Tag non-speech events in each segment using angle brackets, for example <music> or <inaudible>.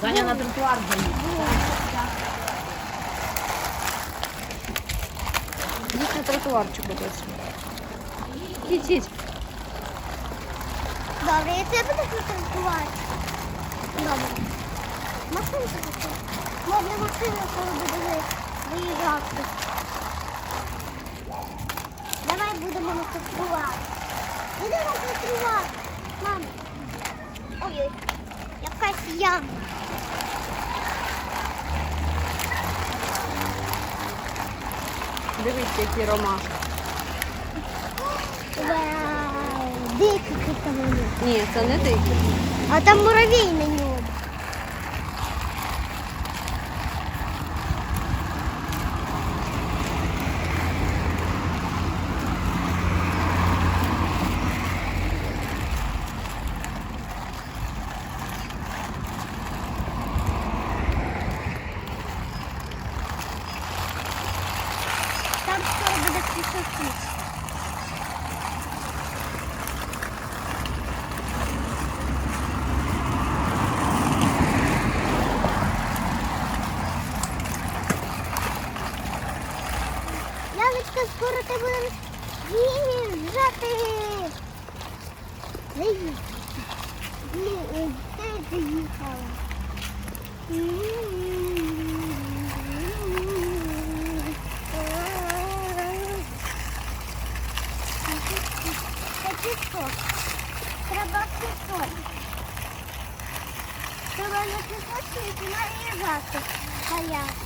Даня на тротуар заїхав. Їдь на тротуарчику десь. Їдь, їдь. Добре, я тебе буду фотографувати. Добре. Машинку таку. Можна машину, коли буде виїжджати. Будемо на. Будемо фотографувати. Мам. Ой-ой. Якась яма. Дивись, які ромашки. Вау. Дикі вони. Ні, це не дикі. А там муравей на ньому. Яночка, скоро ти будеш їжджати. Заїхала. Ти заїхала. Це пісок. Треба пісок. Треба на пісочниці наїжджати. Галяти.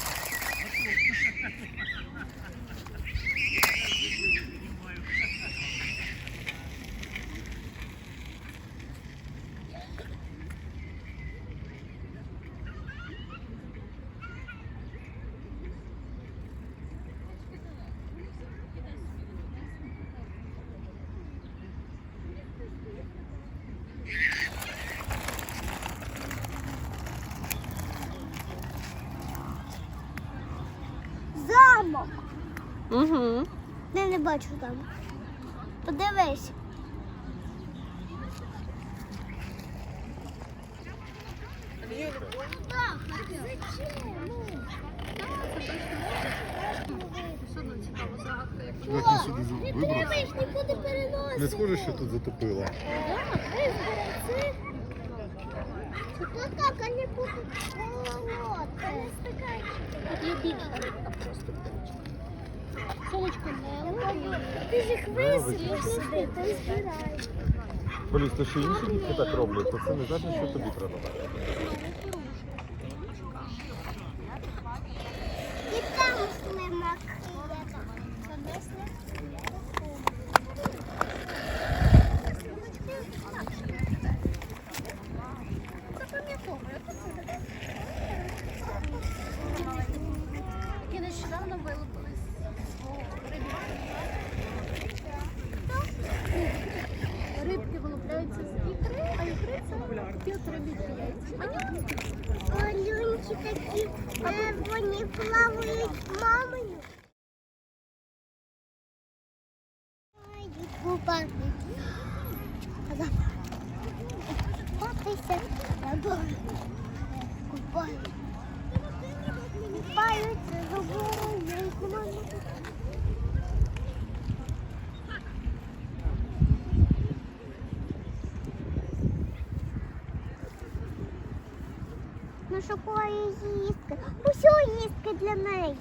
Угу. Я не бачу там. Подивись. Сюди за- вибрався? Дивись, нікуди переносить. Не схоже, що тут затопило. Тут так, а не буде повороти. Тут є просто. Сонечко не Ти ж їх то й збирай. Поліс, то що інші дітки так роблять, то це не значить, що тобі треба. І там слимак є. Це десь І нещодавно вилупились. Вилупляються з ікри, а ікри це яйця. Олюньки такі, вони плавають мамою. шукає їстки. Усього їстки для неї.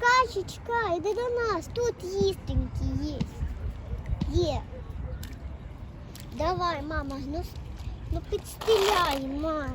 Качечка, это для нас, тут їстенькі есть. Е. Давай, мама, ну, ну підстиляй, мама.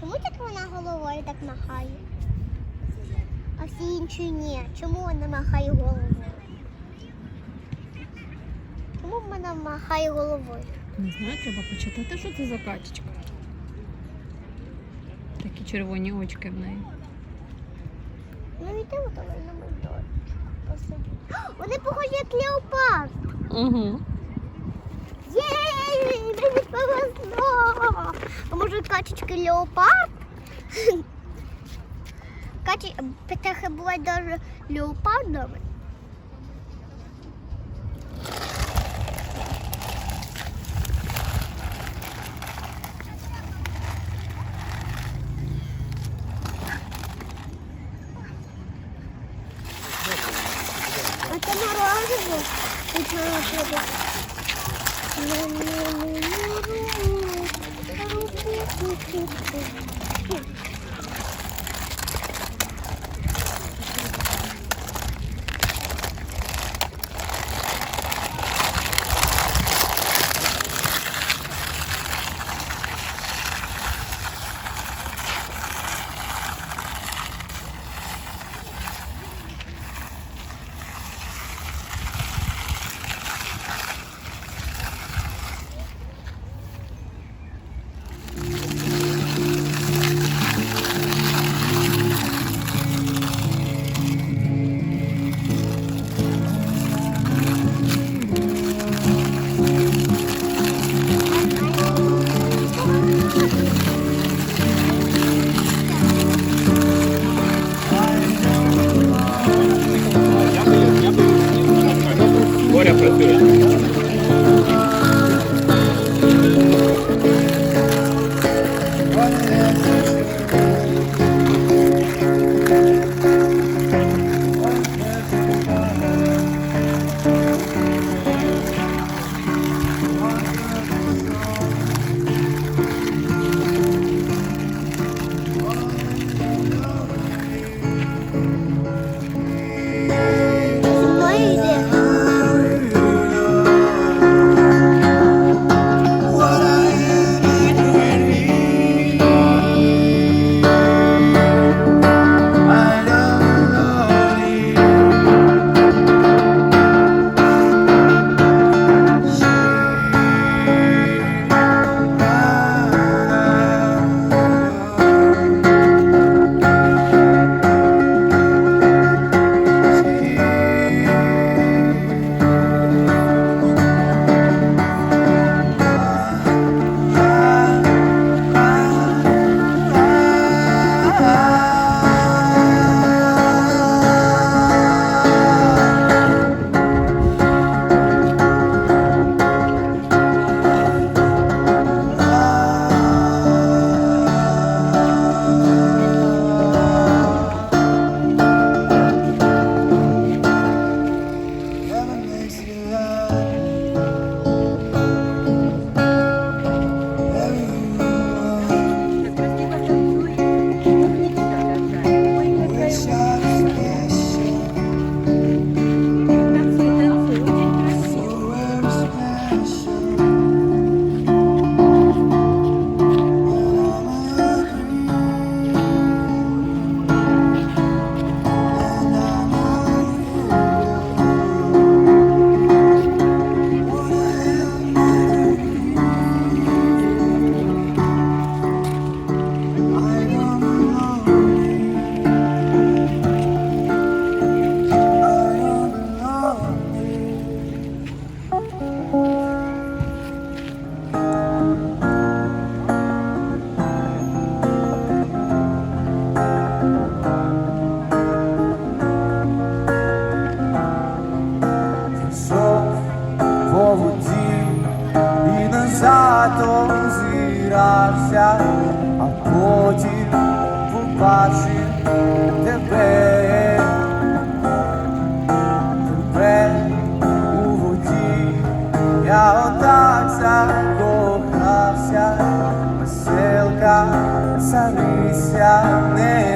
Чому так вона головою так махає? А всі інші ні. Чому вона махає головою? Чому вона махає головою? Не знаю, треба почитати, що це за качечка. Такі червоні очки в неї. Ну йди у тебе на майданчик. Посиди. <gasps> Вони похожі як леопард. Угу. Єй, мені повезло. А може качечки леопард? <laughs> Качі... Птахи бувають даже леопардами. mu? Bir кохався, а потім побачив тебе, Тебе у воді я отак закохався, веселка царися не.